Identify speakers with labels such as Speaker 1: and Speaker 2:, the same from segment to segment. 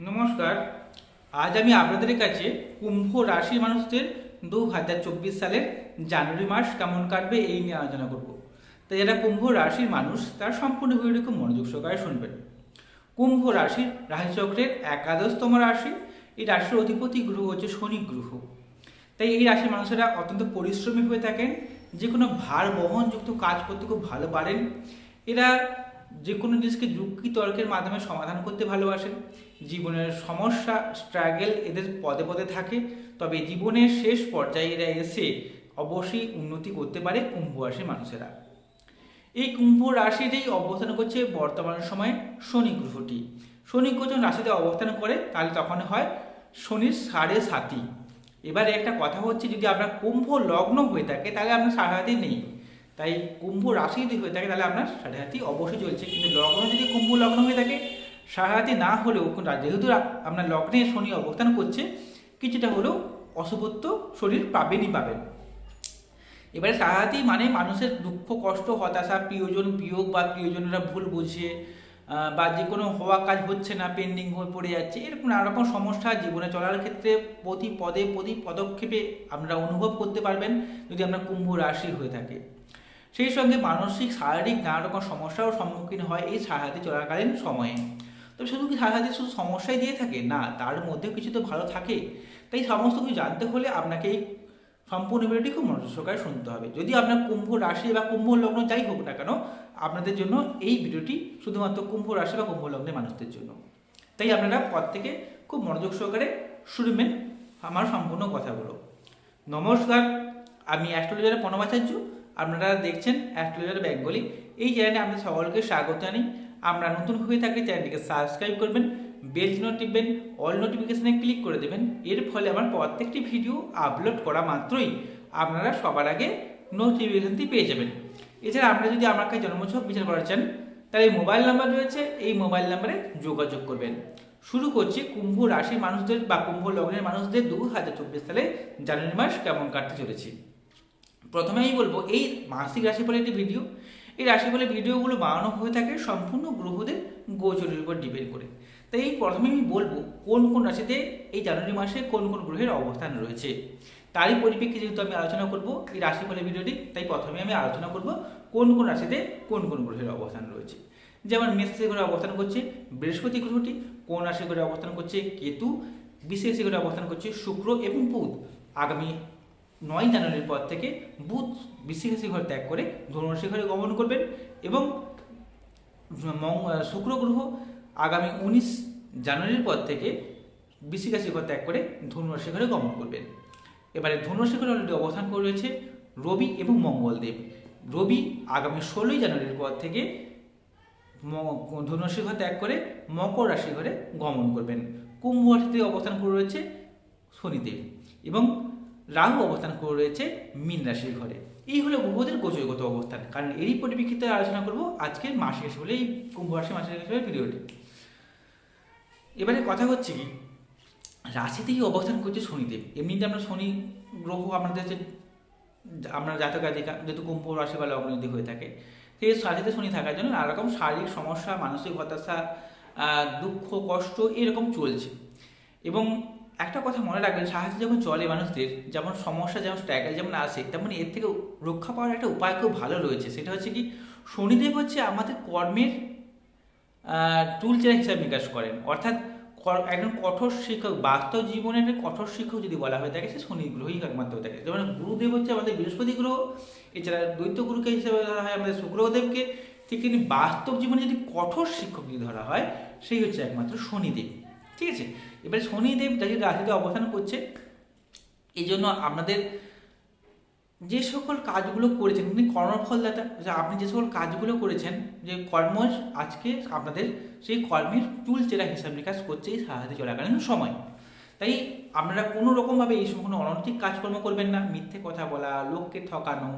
Speaker 1: নমস্কার, আজ আমি আপনাদের কাছে কুম্ভ রাশির মানুষদের দু হাজার চব্বিশ সালের জানুয়ারি মাস কেমন কাটবে এই নিয়ে আলোচনা করব। তাই যারা কুম্ভ রাশির মানুষ, তার সম্পূর্ণ ভিডিওটি খুব মনোযোগ সহকারে শুনবেন। কুম্ভ রাশির রাশিচক্রের একাদশতম রাশি, এই রাশির অধিপতি গ্রহ হচ্ছে শনি গ্রহ। তাই এই রাশির মানুষেরা অত্যন্ত পরিশ্রমী হয়ে থাকেন, যে কোনো ভার বহনযুক্ত কাজ করতে খুব ভালো পারেন এরা যে কোনো জিনিসকে যুক্তি তর্কের মাধ্যমে সমাধান করতে ভালোবাসেন। জীবনের সমস্যা স্ট্রাগেল এদের পদে পদে থাকে। তবে জীবনের শেষ পর্যায়ে এরা এসে অবশ্যই উন্নতি করতে পারে কুম্ভ রাশির মানুষেরা। এই কুম্ভ রাশিতেই অবস্থান করছে বর্তমান সময়ে শনি গ্রহটি। শনি যখন রাশিতে অবস্থান করে, তাহলে তখন হয় শনির সাড়ে সাতি এবারে একটা কথা হচ্ছে, যদি আপনার কুম্ভ লগ্ন হয়ে থাকে, তাহলে আপনার সাড়ে হাতি নেই। তাই কুম্ভ রাশি যদি হয়ে থাকে, তাহলে আপনার সাড়ে হাতি অবশ্যই চলছে। কিন্তু লগ্ন যদি কুম্ভ লগ্ন হয়ে থাকে সাড়ে না হলেও যেহেতু আপনার লগ্নে শনি অবস্থান করছে, কিছুটা হলেও অশুভত্ব শরীর পাবেনই পাবেন। এবারে সাহায্যই মানে মানুষের দুঃখ, কষ্ট, হতাশা, প্রিয়জন বিয়োগ বা প্রিয়জনেরা ভুল বুঝে বা যে কোনো হওয়া কাজ হচ্ছে না পেন্ডিং হয়ে পড়ে যাচ্ছে, এরকম নানা রকম সমস্যা জীবনে চলার ক্ষেত্রে প্রতি পদে, প্রতি পদক্ষেপে আপনারা অনুভব করতে পারবেন যদি আপনার কুম্ভ রাশি হয়ে থাকে। সেই সঙ্গে মানসিক, শারীরিক নানা রকম সমস্যারও সম্মুখীন হয় এই সাহায্য চলাকালীন সময়ে। তবে শুধু কি সাহায্য শুধু সমস্যাই দিয়ে থাকে? না, তার মধ্যেও কিছু তো ভালো থাকে। তাই সমস্ত কিছু জানতে হলে আপনাকে এই সম্পূর্ণ ভিডিওটি খুব মনোযোগ সহকারে শুনতে হবে। যদি আপনার কুম্ভ রাশি বা কুম্ভ লগ্ন যাই হোক না কেন, আপনাদের জন্য এই ভিডিওটি শুধুমাত্র কুম্ভ রাশি বা কুম্ভ লগ্নের মানুষদের জন্য। তাই আপনারা পর থেকে খুব মনোযোগ সহকারে শুনবেন আমার সম্পূর্ণ কথাগুলো। নমস্কার, আমি অ্যাস্ট্রোলজারের প্রণবাচার্য আপনারা দেখছেন অ্যাস্ট্রোলজার বেঙ্গলি। এই চ্যানেলে আপনাদের সকলকে স্বাগত জানাই। আমরা নতুন হয়ে থাকলে চ্যানেলটিকে সাবস্ক্রাইব করবেন, বেল চিহ্ন টিপবেন, অল নোটিফিকেশনে ক্লিক করে দেবেন। এর ফলে আমার প্রত্যেকটি ভিডিও আপলোড করা মাত্রই আপনারা সবার আগে নোটিফিকেশনটি পেয়ে যাবেন। এছাড়া আপনারা যদি আমার কাছে জন্মছক বিচার করা চান, তাহলে মোবাইল নাম্বার রয়েছে, এই মোবাইল নাম্বারে যোগাযোগ করবেন। শুরু করছি কুম্ভ রাশির মানুষদের বা কুম্ভ লগ্নের মানুষদের দু হাজার চব্বিশ সালে জানুয়ারি মাস কেমন কাটতে চলেছে। প্রথমে আমি বলব, এই মাসিক রাশি রাশিফলের একটি ভিডিও। এই রাশিফলের ভিডিওগুলো বানানো হয়ে থাকে সম্পূর্ণ গ্রহদের গোচরের উপর ডিপেন্ড করে। তাই এই প্রথমে আমি বলব, কোন কোন রাশিতে এই জানুয়ারি মাসে কোন কোন গ্রহের অবস্থান রয়েছে। তারই পরিপ্রেক্ষিতে যেহেতু আমি আলোচনা করব এই রাশিফলের ভিডিওটি, তাই প্রথমে আমি আলোচনা করব কোন কোন রাশিতে কোন কোন গ্রহের অবস্থান রয়েছে। যেমন মেষ রাশি ঘরে অবস্থান করছে বৃহস্পতি গ্রহটি, কোন রাশি ঘরে অবস্থান করছে কেতু, বিশেষ ঘরে অবস্থান করছে শুক্র এবং বুধ। আগামী নয় জানুয়ারির পর থেকে বুধ বৃশ্চিক রাশি ঘর ত্যাগ করে ধনুরাশি ঘরে গমন করবেন এবং শুক্র গ্রহ আগামী উনিশ জানুয়ারির পর থেকে বৃশ্চিক রাশি ঘর ত্যাগ করে ধনুরাশি ঘরে গমন করবেন। এবারে ধনুরাশি ঘরে অলরেডি অবস্থান করে রয়েছে রবি এবং মঙ্গলদেব। রবি আগামী ষোলোই জানুয়ারির পর থেকে ধনুরাশি ঘর ত্যাগ করে মকর রাশি ঘরে গমন করবেন। কুম্ভ রাশিতে অবস্থান করে রয়েছে শনিদেব এবং রাহু অবস্থান করে রয়েছে মীন রাশির ঘরে। এই হলো গ্রহদের গোচরগত অবস্থান। কারণ এরই পরিপ্রেক্ষিতে আলোচনা করব আজকের মাসিক রাশি বলে এই কুম্ভ রাশি মাসিক বলে ভিডিওটি এবারে কথা হচ্ছে কি রাশিতেই অবস্থান করছে শনিদেব। এমনিতে আমরা শনি, গ্রহ আমাদের যে, আমরা জাতকা দেখা যেহেতু কুম্ভ রাশি বা লগ্ন হয়ে থাকে, সেই রাশিতে শনি থাকার জন্য নানা রকম শারীরিক সমস্যা, মানসিক হতাশা দুঃখ, কষ্ট এরকম চলছে। এবং একটা কথা মনে রাখবেন, সাহায্য যখন চলে মানুষদের, যেমন সমস্যা যেমন স্ট্রাগল যেমন আসে, তেমন এর থেকে রক্ষা পাওয়ার একটা উপায় খুব ভালো রয়েছে। সেটা হচ্ছে কি, শনিদেব হচ্ছে আমাদের কর্মের টুল চেরা হিসাব নিকাশ করেন। অর্থাৎ একজন কঠোর শিক্ষক, বাস্তব জীবনের কঠোর শিক্ষক যদি বলা হয়ে থাকে, সে শনি গ্রহই একমাত্র হয়ে থাকে। যেমন গুরুদেব হচ্ছে আমাদের বৃহস্পতি গ্রহ, এছাড়া দ্বৈত গুরুকে হিসেবে ধরা হয় আমাদের শুক্রদেবকে। ঠিক তিনি বাস্তব জীবনে যদি কঠোর শিক্ষক যদি ধরা হয়, সেই হচ্ছে একমাত্র শনিদেব। ঠিক আছে? এবারে শনিদেব যদি রাশিতে অবস্থান করছে। এই জন্য আপনাদের যে সকল কাজগুলো করেছেন তিনি কর্মফলদাতা যে আপনি যে সকল কাজগুলো করেছেন, যে কর্ম আজকে আপনাদের সেই কর্মের চুল চেরা হিসাব নিকাশ করছে, এই সাহায্য চলাকালীন সময়। তাই আপনারা কোনো রকমভাবে এই সময় কোনো অনৈতিক কাজকর্ম করবেন না, মিথ্যে কথা বলা, লোককে ঠকানো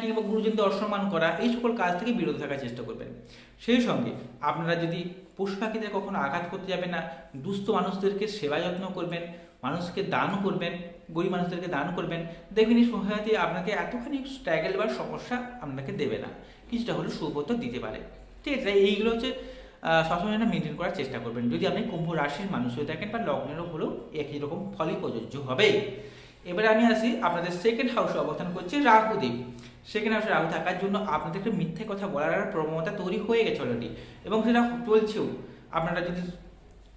Speaker 1: কিংবা গুরুজনদের অসম্মান করা, এই সকল কাজ থেকে বিরত থাকার চেষ্টা করবেন। সেই সঙ্গে আপনারা যদি পশু পাখিদের কখনো আঘাত করতে যাবেন না। দুস্থ মানুষদেরকে সেবা যত্ন করবেন, মানুষকে দানও করবেন, গরিব মানুষদেরকে দান করবেন। দেখবেন এই সহায়তে আপনাকে এতখানি স্ট্রাগল বা সমস্যা আপনাকে দেবে না। কিছুটা হলেও সুব্রত দিতে পারে। ঠিক আছে, এইগুলো হচ্ছে সবসময় এটা মেনটেন করার চেষ্টা করবেন। যদি আপনি কুম্ভ রাশির মানুষ হয়ে থাকেন বা লগ্নেরও হলেও একই রকম ফলই প্রযোজ্য হবে এবারে আমি আসি আপনাদের সেকেন্ড হাউসে অবস্থান করছে রাহুদেব। সেকেন্ড হাউসে রাহু থাকার জন্য আপনাদের একটা মিথ্যে কথা বলার প্রবণতা তৈরি হয়ে গেছে অলরেডি এবং সেটা চলছেও। আপনারা যদি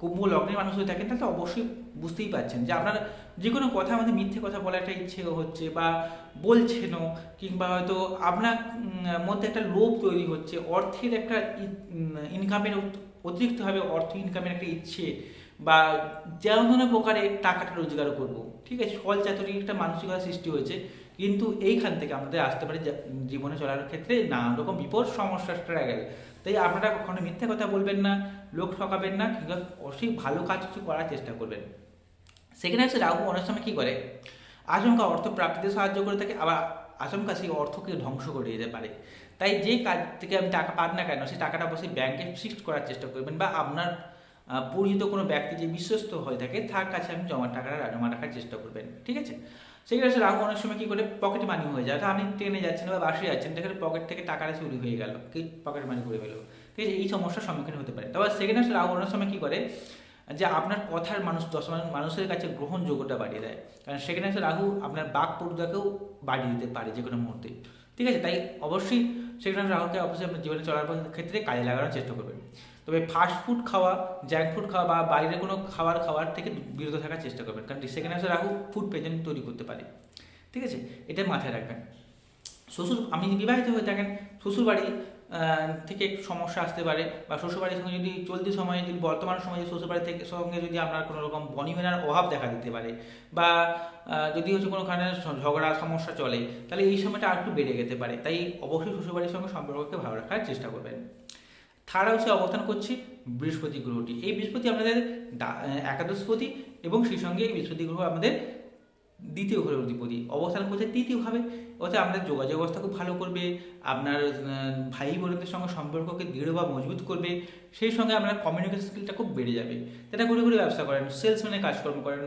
Speaker 1: কুম্ভ লগ্নের মানুষ হয়ে থাকেন, তাহলে অবশ্যই বুঝতেই পারছেন যে আপনার যে কোনো কথা আমাদের মিথ্যে কথা বলার একটা ইচ্ছে হচ্ছে বা বলছেনও কিংবা হয়তো আপনার মধ্যে একটা লোভ তৈরি হচ্ছে, অর্থের একটা ইনকামের অতিরিক্তভাবে অর্থ ইনকামের একটা ইচ্ছে বা যেমন ধরনের প্রকারে টাকাটা রোজগার করব। ঠিক আছে ফল চাতুরির একটা মানসিকতা সৃষ্টি হয়েছে। কিন্তু এইখান থেকে আমাদের আসতে পারে জীবনে চলার ক্ষেত্রে নানা রকম বিপদ, সমস্যা গেলে তাই আপনারা কখনো মিথ্যে কথা বলবেন না, লোক ঠকাবেন না, কিংবা অবশ্যই ভালো কাজ কিছু করার চেষ্টা করবেন। সেখানে হচ্ছে রাহু অনেক সময় কী করে? আচমকা অর্থ প্রাপ্তিতে সাহায্য করে থাকে, আবার আচমকা সেই অর্থকে ধ্বংস করে দিতে পারে। তাই যে কাজ থেকে আপনি টাকা পান না কেন, সেই টাকাটা অবশ্যই ব্যাংকে ফিক্সড করার চেষ্টা করবেন বা আপনার পরিচিত কোনো ব্যক্তি যে বিশ্বস্ত হয়ে থাকে, তার কাছে আপনি জমা টাকাটা জমা রাখার চেষ্টা করবেন। ঠিক আছে? সেক্ষেত্রে রাহু অনেক সময় কী করে? পকেট মানি হয়ে যায়। আপনি ট্রেনে যাচ্ছেন বা বাসে যাচ্ছেন সেখানে পকেট থেকে টাকাটা চুরি হয়ে গেল। কি? পকেট মানি করে ফেলো ঠিক আছে? এই সমস্যার সম্মুখীন হতে পারে। তবে সেকেন্ড হচ্ছে রাহু অনেক সময় কী করে? যে আপনার কথার মানুষ, দশ মানুষের কাছে গ্রহণযোগ্যতা বাড়িয়ে দেয়। কারণ সেখানে হচ্ছে রাহু আপনার বাক পরিদাকেও বাড়িয়ে দিতে পারে যে কোনো মুহূর্তে। ঠিক আছে? তাই অবশ্যই সেখানে রাহুকে অবশ্যই আপনার জীবনে চলার ক্ষেত্রে কাজে লাগানোর চেষ্টা করবেন। তবে ফাস্ট ফুড খাওয়া জ্যাঙ্ক ফুড খাওয়া বা বাইরের কোনো খাবার খাওয়ার থেকে বিরত থাকার চেষ্টা করবেন। কারণ সেখানে হচ্ছে রাহু ফুড প্রেজেন্ট তৈরি করতে পারে। ঠিক আছে? এটা মাথায় রাখবেন। শ্বশুর আমি বিবাহিত হয়ে থাকেন শ্বশুর বাড়ি থেকে সমস্যা আসতে পারে বা শ্বশুর বাড়ির সঙ্গে যদি চলতি সময়ে যদি বর্তমান সময়ে শ্বশুর বাড়ি থেকে সঙ্গে যদি আপনার কোনো রকম বনিমেনার অভাব দেখা দিতে পারে বা যদি হচ্ছে কোনো কারণে ঝগড়া, সমস্যা চলে, তাহলে এই সময়টা আর একটু বেড়ে যেতে পারে। তাই অবশ্যই শ্বশুর বাড়ির সঙ্গে সম্পর্ককে ভালো রাখার চেষ্টা করবেন। থার্ড হাউসে অবস্থান করছি বৃহস্পতি গ্রহটি। এই বৃহস্পতি আহ, একাদশপতি এবং সেই সঙ্গে এই বৃহস্পতি গ্রহ আমাদের দ্বিতীয় ঘরের অধিপতি। অবস্থান করছে তৃতীয়ভাবে। অর্থাৎ আমাদের যোগাযোগ ব্যবস্থা খুব ভালো করবে আপনার ভাই বোনদের সঙ্গে সম্পর্ককে দৃঢ় বা মজবুত করবে সেই সঙ্গে আপনার কমিউনিকেশন স্কিলটা খুব বেড়ে যাবে। যারা ঘুরে ঘুরে ব্যবসা করেন সেলসম্যানের কাজকর্ম করেন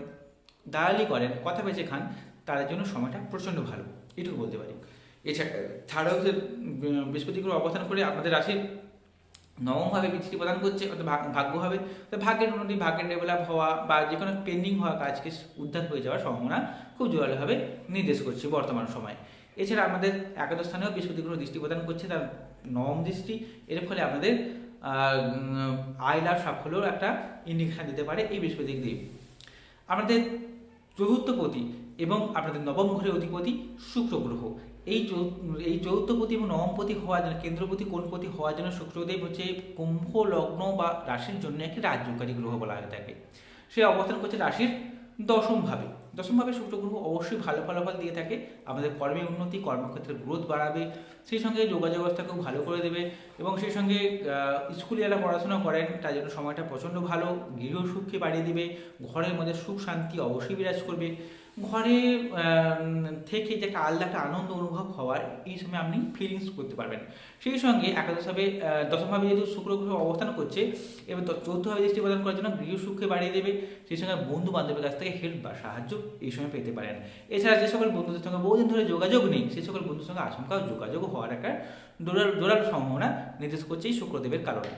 Speaker 1: দালালি করেন কথা বেঁচে খান তাদের জন্য সময়টা প্রচণ্ড ভালো। এটুকু বলতে পারি। এছাড়া থার্ড হাউসের বৃহস্পতি গ্রহ অবস্থান করে আপনাদের রাশির নবমভাবে বৃষ্টি প্রদান করছে অর্থাৎ ভাগ- ভাগ্য হবে। তো ভাগ্যের উন্নতি ভাগ্যের ডেভেলপ হওয়া বা যে কোনো পেন্ডিং হওয়া কাজকে উদ্ধার হয়ে যাওয়ার সম্ভাবনা খুব জোরালোভাবে নির্দেশ করছে বর্তমান সময়ে। এছাড়া আমাদের একাদশ স্থানেও বৃহস্পতি গ্রহ দৃষ্টি প্রদান করছে তার নবম দৃষ্টি। এর ফলে উম, আয় লাভ সাফল্যর একটা ইন্ডিকেশন দিতে পারে এই বৃহস্পতি দিক আমাদের চতুর্থপতি এবং আপনাদের নবম ঘরের অধিপতি শুক্র গ্রহ। এই এই চৌথপতি এবং নবমপতি হওয়ার জন্য কেন্দ্রপতি কোনপতি হওয়ার জন্য শুক্রদেব হচ্ছে কুম্ভ, লগ্ন বা রাশির জন্য একটি রাজ্যকারী গ্রহ বলা হয়ে থাকে। সে অবস্থান করছে রাশির দশম ভাবে। দশম ভাবে শুক্র গ্রহ অবশ্যই ভালো ফলাফল দিয়ে থাকে। আমাদের কর্মে উন্নতি, কর্মক্ষেত্রে গ্রোথ বাড়াবে। সেই সঙ্গে যোগাযোগ ব্যবস্থাকেও ভালো করে দেবে এবং সেই সঙ্গে স্কুলে যারা পড়াশোনা করেন, তার জন্য সময়টা প্রচণ্ড ভালো। গৃহ সুখকে বাড়িয়ে দিবে। ঘরের মধ্যে সুখ শান্তি অবশ্যই বিরাজ করবে। ঘরে থেকে যে একটা আলাদা একটা আনন্দ অনুভব হওয়ার এই সময় আপনি ফিলিংস করতে পারবেন। সেই সঙ্গে একাদশভাবে দশমভাবে যেহেতু শুক্র গ্রহ অবস্থান করছে, এবার চৌথভাবে দৃষ্টি প্রদান করার জন্য গৃহ সুখকে বাড়িয়ে দেবে, সেই সঙ্গে বন্ধু বান্ধবের কাছ থেকে হেল্প বা সাহায্য এই সময় পেতে পারেন। এছাড়া যে সকল বন্ধুদের সঙ্গে বহুদিন ধরে যোগাযোগ নেই সেই সকল বন্ধুর সঙ্গে আশঙ্কা যোগাযোগ হওয়ার একটা জোরাল জোরাল সম্ভাবনা নির্দেশ করছে এই শুক্রদেবের কারণে।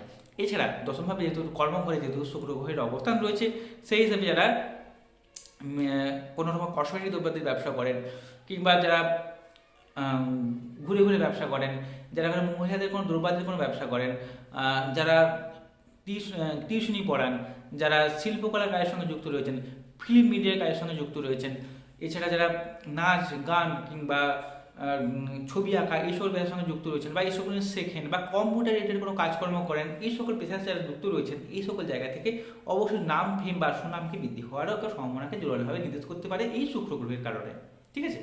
Speaker 1: এছাড়া দশমভাবে যেহেতু কর্মঘরে যেহেতু শুক্র গ্রহের অবস্থান রয়েছে, সেই হিসাবে যারা কোনো রকম কষারি দ্রব্যাদির ব্যবসা করেন, কিংবা যারা ঘুরে ঘুরে ব্যবসা করেন, যারা কোনো মহিলাদের কোনো দ্রব্যাদির কোনো ব্যবসা করেন যারা টিউশ- টিউশনি পড়ান, যারা শিল্পকলার কাজের সঙ্গে যুক্ত রয়েছেন ফিল্ম মিডিয়ার কাজের সঙ্গে যুক্ত রয়েছেন, এছাড়া যারা নাচ, গান কিংবা ছবি আঁকা এই সকল পেশার সঙ্গে যুক্ত রয়েছেন বা এই সকল শেখেন বা কম্পিউটার রিলেটেড কোনো কাজকর্ম করেন, এই সকল পেশার যারা যুক্ত রয়েছেন, এই সকল জায়গা থেকে অবশ্যই নাম ফেম বা সুনামকে বৃদ্ধি হওয়ারও একটা সম্ভাবনাকে জোরালোভাবে নির্দেশ করতে পারে এই শুক্র গ্রহের কারণে, ঠিক আছে?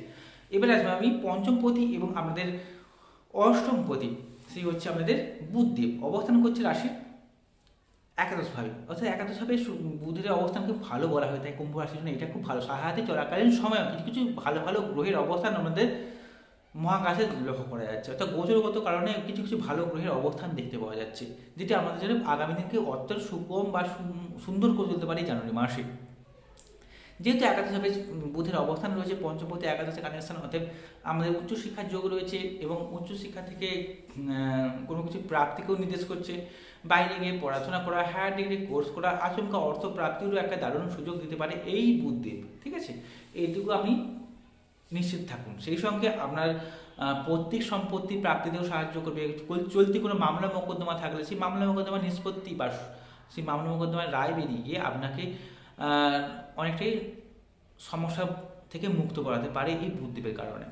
Speaker 1: এবার আসবে আমি পঞ্চমপতি এবং আমাদের অষ্টমপতি সেই হচ্ছে আমাদের বুধদেব অবস্থান করছে রাশির একাদশ ভাবে অর্থাৎ একাদশ ভাবে সু- বুধের অবস্থানকে ভালো বলা হয়ে তাই কুম্ভ রাশির জন্য এটা খুব ভালো সাহায্যে চলাকালীন সময় কিছু কিছু ভালো ভালো গ্রহের অবস্থান আমাদের মহাকাশে লক্ষ্য করা যাচ্ছে। অর্থাৎ গোচরগত কারণে কিছু কিছু ভালো গ্রহের অবস্থান দেখতে পাওয়া যাচ্ছে, যেটি আমাদের জন্য আগামী দিনকে অত্যন্ত সুগম বা সুন্দর করে তুলতে পারে জানুয়ারি মাসে। যেহেতু একাদশভাবে বুধের অবস্থান রয়েছে, পঞ্চমপতি একাদশে কানেকশন অতএব আমাদের উচ্চশিক্ষার যোগ রয়েছে এবং উচ্চশিক্ষা থেকে কোনো কিছু প্রাপ্তিকেও নির্দেশ করছে। বাইরে গিয়ে পড়াশোনা করা হায়ার ডিগ্রি কোর্স করা, আচমকা অর্থ প্রাপ্তিরও একটা দারুণ সুযোগ দিতে পারে এই বুধদেব ঠিক আছে? এইটুকু আপনি নিশ্চিত থাকুন। সেই সঙ্গে আপনার পৈতৃক সম্পত্তি প্রাপ্তিতেও সাহায্য করবে। চলতি কোনো মামলা মোকদ্দমা থাকলে সেই মামলা মোকদ্দমা নিষ্পত্তি বা সেই মামলা মোকদ্দমার রায় বেরিয়ে গিয়ে আপনাকে অনেকটাই সমস্যা থেকে মুক্ত করাতে পারে এই বুদ্ধিবের কারণে।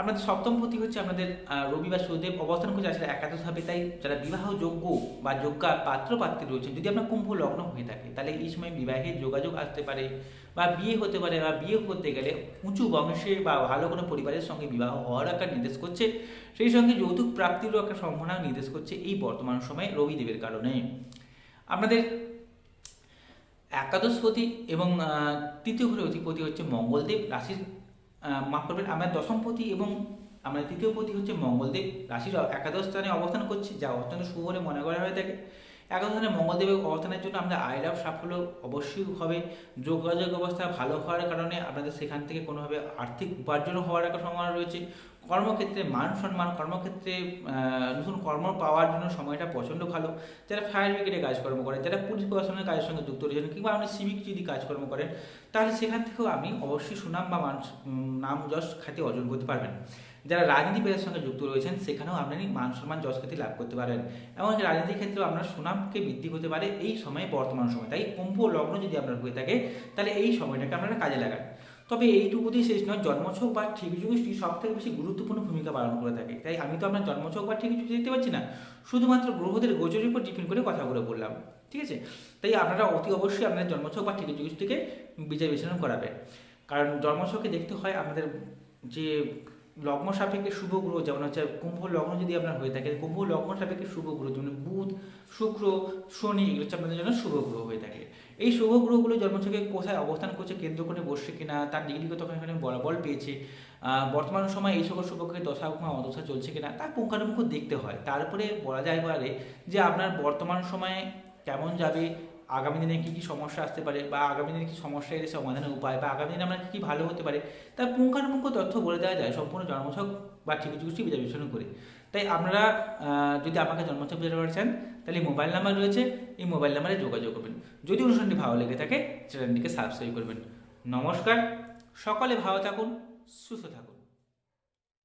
Speaker 1: আপনাদের সপ্তম পতি হচ্ছে আপনাদের আহ, রবি বা সুদেব অবস্থান করছে আসলে একাদশ ভাবে তাই যারা বিবাহ যোগ্য বা যোগ্যা পাত্র পাত্রী রয়েছেন যদি আপনার কুম্ভ লগ্ন হয়ে থাকে তাহলে এই সময় বিবাহের যোগাযোগ আসতে পারে। বা বিয়ে হতে পারে বা বিয়ে করতে গেলে উঁচু বংশের বা ভালো কোনো পরিবারের সঙ্গে বিবাহ হওয়ার একটা নির্দেশ করছে। সেই সঙ্গে যৌতুক প্রাপ্তিরও একটা সম্ভাবনা নির্দেশ করছে এই বর্তমান সময়ে রবিদেবের কারণে। আপনাদের একাদশপতি এবং তৃতীয় ঘরের অধিপতি হচ্ছে মঙ্গলদেব, রাশির মাফ করবেন, আমরা দশমপতি এবং আমাদের তৃতীয় পতি হচ্ছে মঙ্গলদেব। রাশির একাদশ স্থানে অবস্থান করছে, যা অত্যন্ত শুভ বলে মনে করা হয়ে থাকে। একাদশ ধরনের মঙ্গলদেবের অবস্থানের জন্য আমরা আয় লাভ সাফল্য অবশ্যই হবে। যোগাযোগ অবস্থা ভালো হওয়ার কারণে আপনাদের সেখান থেকে কোনোভাবে আর্থিক উপার্জন হওয়ার একটা সম্ভাবনা রয়েছে। কর্মক্ষেত্রে মান সম্মান, কর্মক্ষেত্রে নতুন কর্ম পাওয়ার জন্য সময়টা প্রচণ্ড ভালো। যারা ফায়ার ব্রিগেডে কাজকর্ম করেন যারা পুলিশ প্রশাসনের কাজের সঙ্গে যুক্ত রয়েছেন কিংবা আপনি সিভিক যদি কাজকর্ম করেন, তাহলে সেখান থেকেও আপনি অবশ্যই সুনাম বা মান নাম যশ খ্যাতি অর্জন করতে পারবেন। যারা রাজনীতি পেশার সঙ্গে যুক্ত রয়েছেন, সেখানেও আপনি মান সম্মান যশ খ্যাতি লাভ করতে পারেন। এমনকি রাজনীতির ক্ষেত্রেও আপনার সুনামকে বৃদ্ধি করতে পারে এই সময়ে বর্তমান সময়। তাই কুম্ভ লগ্ন যদি আপনার হয়ে থাকে, তাহলে এই সময়টাকে আপনারা কাজে লাগান। তবে এইটুকুতেই শেষ নয় জন্মছক বা ঠিক যুগটি সব থেকে বেশি গুরুত্বপূর্ণ ভূমিকা পালন করে থাকে। তাই আমি তো আপনার জন্মছক বা ঠিক যুগ দেখতে পাচ্ছি না, শুধুমাত্র গ্রহদের গোচরের উপর ডিপেন্ড করে কথাগুলো বললাম, ঠিক আছে? তাই আপনারা অতি অবশ্যই আপনাদের জন্মছক বা ঠিক যুগটিকে বিচার বিশ্লেষণ করাবেন। কারণ জন্মছকে দেখতে হয় আমাদের যে লগ্ন সাপেক্ষে শুভ গ্রহ যেমন হচ্ছে কুম্ভ লগ্ন যদি আপনার হয়ে থাকে, কুম্ভ লগ্ন সাপেক্ষে শুভ গ্রহ যেমন বুধ, শুক্র, শনি এগুলো হচ্ছে আপনাদের জন্য শুভ গ্রহ হয়ে থাকে। এই শুভ গ্রহগুলো জন্মছকে কোথায় অবস্থান করছে, কেন্দ্র করে বসছে কিনা, তার ডিগ্রিগত এখানে বলাবল পেয়েছে বর্তমান সময় এই সকল শুভকে দশা বা অদশা চলছে কিনা তার পুঙ্খানুপুঙ্খ দেখতে হয়। তারপরে বলা যায় পারে যে আপনার বর্তমান সময়ে কেমন যাবে আগামী দিনে কী কী সমস্যা আসতে পারে বা আগামী দিনে কী সমস্যা এলে সমাধানের উপায় বা আগামী দিনে আমরা কী ভালো হতে পারে তার পুঙ্খানুপুঙ্খ তথ্য বলে দেওয়া যায় সম্পূর্ণ জন্মছক বা ঠিক যুষ্টি বিচার বিশ্লেষণ করে। তাই আপনারা যদি আমাকে জন্মছক বিচার চান, তাহলে মোবাইল নাম্বার রয়েছে, এই মোবাইল নাম্বারে যোগাযোগ করবেন। যদি অনুষ্ঠানটি ভালো লেগে থাকে, চ্যানেলটিকে সাবস্ক্রাইব করবেন। নমস্কার, সকলে ভালো থাকুন, সুস্থ থাকুন।